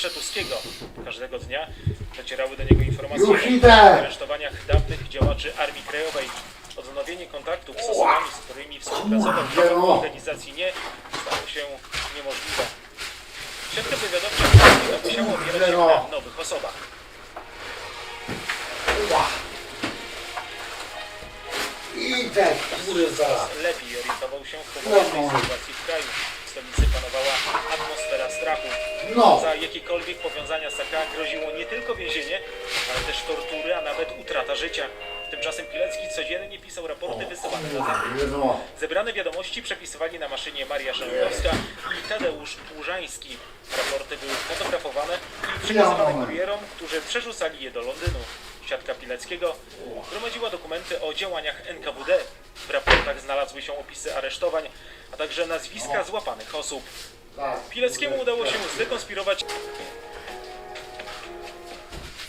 Szetuskiego. Każdego dnia docierały do niego informacje o aresztowaniach dawnych działaczy Armii Krajowej. Odnowienie kontaktów z osobami, z którymi współpracował w ramach no. organizacji nie stało się niemożliwe. Siatka wywiadowcza musiała opierać się No. na nowych osobach. Lepiej orientował się w No, powojennej no. sytuacji w kraju. W stolicy panowała strachu. No. Za jakiekolwiek powiązania z AK groziło nie tylko więzienie, ale też tortury, a nawet utrata życia. Tymczasem Pilecki codziennie pisał raporty wysyłane do Zachodu. No. Zebrane wiadomości przepisywali na maszynie Maria Szanowska i Tadeusz Płużański. Raporty były fotografowane i przekazywane kurierom, którzy przerzucali je do Londynu. Siatka Pileckiego gromadziła dokumenty o działaniach NKWD. W raportach znalazły się opisy aresztowań, a także nazwiska złapanych osób. Tak. Pileckiemu udało się zdekonspirować.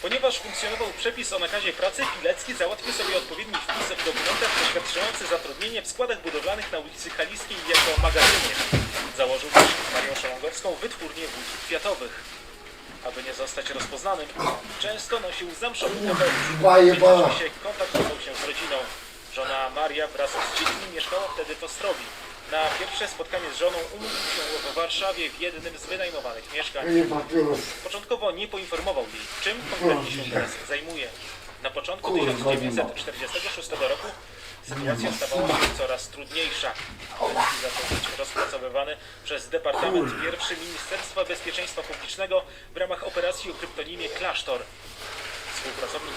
Ponieważ funkcjonował przepis o nakazie pracy, Pilecki załatwił sobie odpowiedni wpis w dokumentach poświadczający zatrudnienie w składach budowlanych na ulicy Kaliskiej jako magazynie. Założył też z Marią Szałągowską wytwórnię wód kwiatowych. Aby nie zostać rozpoznanym, często nosił zamszowy kapelusz. W bala. międzyczasie kontaktował się z rodziną. Żona Maria wraz z dziećmi mieszkała wtedy w Ostrowi. Na pierwsze spotkanie z żoną umówił się w Warszawie w jednym z wynajmowanych mieszkań. Początkowo nie poinformował jej, czym konkretnie się teraz zajmuje. Na początku 1946 roku sytuacja stawała się coraz trudniejsza. Pilecki zaczął być rozpracowywany przez Departament I Ministerstwa Bezpieczeństwa Publicznego w ramach operacji o kryptonimie Klasztor. Współpracownik